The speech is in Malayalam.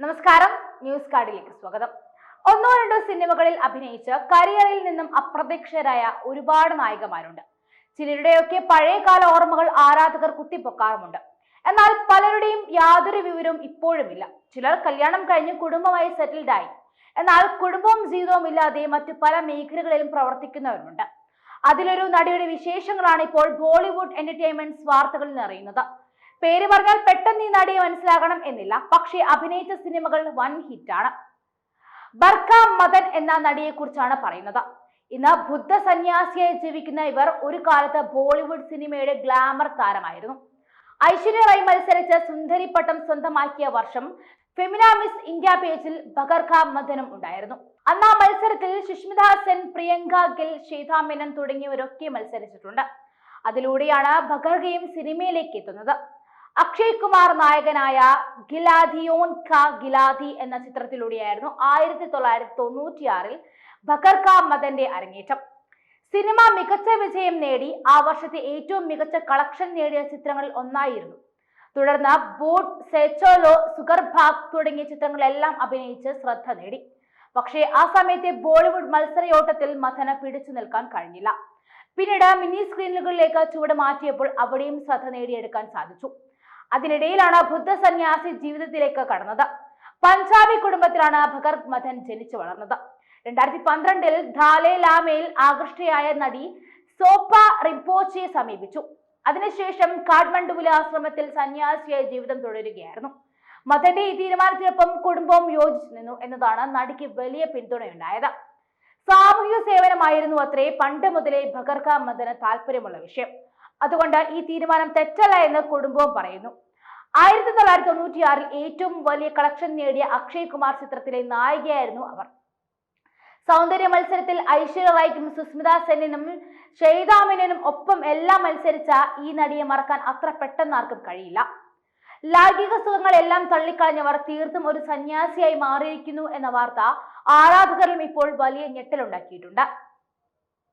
നമസ്കാരം. ന്യൂസ് കാർഡിലേക്ക് സ്വാഗതം. ഒന്നോ രണ്ടോ സിനിമകളിൽ അഭിനയിച്ച് കരിയറിൽ നിന്നും അപ്രത്യക്ഷരായ ഒരുപാട് നായികമാരുണ്ട്. ചിലരുടെയൊക്കെ പഴയകാല ഓർമ്മകൾ ആരാധകർ കുത്തിപ്പൊക്കാറുമുണ്ട്. എന്നാൽ പലരുടെയും യാതൊരു വിവരവും ഇപ്പോഴുമില്ല. ചിലർ കല്യാണം കഴിഞ്ഞ് കുടുംബമായി സെറ്റിൽഡ് ആയി. എന്നാൽ കുടുംബവും ജീവിതവും ഇല്ലാതെ മറ്റു പല മേഖലകളിലും പ്രവർത്തിക്കുന്നവരുണ്ട് അതിലൊരു നടിയുടെ വിശേഷങ്ങളാണ് ഇപ്പോൾ ബോളിവുഡ് എന്റർടൈൻമെന്റ് വാർത്തകളിൽ നിറയുന്നത്. പേര് പറഞ്ഞാൽ പെട്ടെന്ന് ഈ നടിയെ മനസ്സിലാകണം എന്നില്ല. പക്ഷേ അഭിനയിച്ച സിനിമകൾ വൻ ഹിറ്റാണ്. ബർക്ക മദൻ എന്ന നടിയെ കുറിച്ചാണ് പറയുന്നത്. ഇന്ന് ബുദ്ധ സന്യാസിയായി ജീവിക്കുന്ന ഇവർ ഒരു കാലത്ത് ബോളിവുഡ് സിനിമയുടെ ഗ്ലാമർ താരമായിരുന്നു. ഐശ്വര്യ റായ് മത്സരിച്ച സുന്ദരി പട്ടം സ്വന്തമാക്കിയ വർഷം ഫെമിന മിസ് ഇന്ത്യ പേജിൽ ബഗർഖ മദനും ഉണ്ടായിരുന്നു. അന്ന് ആ മത്സരത്തിൽ സുഷ്മിത സെൻ പ്രിയങ്ക ഗിൽ ശ്വേതാ മേനൻ തുടങ്ങിയവരൊക്കെ മത്സരിച്ചിട്ടുണ്ട്. അതിലൂടെയാണ് ബഗർഗയും സിനിമയിലേക്ക് എത്തുന്നത്. അക്ഷയ് കുമാർ നായകനായ ഗിലാദിയോൻ ക ഗിലാദി എന്ന ചിത്രത്തിലൂടെയായിരുന്നു ആയിരത്തി തൊള്ളായിരത്തി തൊണ്ണൂറ്റിയാറിൽ ബക്കർക്ക മദന്റെ അരങ്ങേറ്റം. സിനിമ മികച്ച വിജയം നേടി ആ വർഷത്തെ ഏറ്റവും മികച്ച കളക്ഷൻ നേടിയ ചിത്രങ്ങളിൽ ഒന്നായിരുന്നു. തുടർന്ന് ബോട്ട് സെച്ചോലോ സുഗർ ഭാഗ് തുടങ്ങിയ ചിത്രങ്ങളെല്ലാം അഭിനയിച്ച് ശ്രദ്ധ നേടി. പക്ഷേ ആ സമയത്തെ ബോളിവുഡ് മത്സരയോട്ടത്തിൽ മഥന പിടിച്ചു നിൽക്കാൻ കഴിഞ്ഞില്ല. പിന്നീട് മിനി സ്ക്രീനുകളിലേക്ക് ചുവട് മാറ്റിയപ്പോൾ അവിടെയും ശ്രദ്ധ നേടിയെടുക്കാൻ സാധിച്ചു. അതിനിടയിലാണ് ബുദ്ധ സന്യാസി ജീവിതത്തിലേക്ക് കടന്നത്. പഞ്ചാബി കുടുംബത്തിലാണ് ഭഗത് മഥൻ ജനിച്ചു വളർന്നത്. രണ്ടായിരത്തി പന്ത്രണ്ടിൽ ധാലെ ലാമയിൽ ആകൃഷ്ടയായ നടി സോപ്പ റിപ്പോച്ചയെ സമീപിച്ചു. അതിനുശേഷം കാഠ്മണ്ഡുവിലെ ആശ്രമത്തിൽ സന്യാസിയായി ജീവിതം തുടരുകയായിരുന്നു. മതന്റെ ഈ തീരുമാനത്തിനൊപ്പം കുടുംബവും യോജിച്ചു നിന്നു എന്നതാണ് നടിക്ക് വലിയ പിന്തുണയുണ്ടായത്. സാമൂഹ്യ സേവനമായിരുന്നു അത്രേ പണ്ട് മുതലേ ഭഗർക്ക മദന് താല്പര്യമുള്ള വിഷയം. അതുകൊണ്ട് ഈ തീരുമാനം തെറ്റല്ല എന്ന് കുടുംബവും പറയുന്നു. ആയിരത്തി തൊള്ളായിരത്തി തൊണ്ണൂറ്റിയാറിൽ ഏറ്റവും വലിയ കളക്ഷൻ നേടിയ അക്ഷയ് കുമാർ ചിത്രത്തിലെ നായികയായിരുന്നു അവർ. സൗന്ദര്യ മത്സരത്തിൽ ഐശ്വര്യ റായ്ക്കും സുസ്മിത സെന്നിനും ഷെയ്താമിനും ഒപ്പം എല്ലാം മത്സരിച്ച ഈ നടിയെ മറക്കാൻ അത്ര പെട്ടെന്ന് ആർക്കും കഴിയില്ല. ലൈംഗിക സുഖങ്ങൾ എല്ലാം തള്ളിക്കളഞ്ഞവർ തീർത്തും ഒരു സന്യാസിയായി മാറിയിരിക്കുന്നു എന്ന വാർത്ത ആരാധകരിലും ഇപ്പോൾ വലിയ ഞെട്ടലുണ്ടാക്കിയിട്ടുണ്ട്.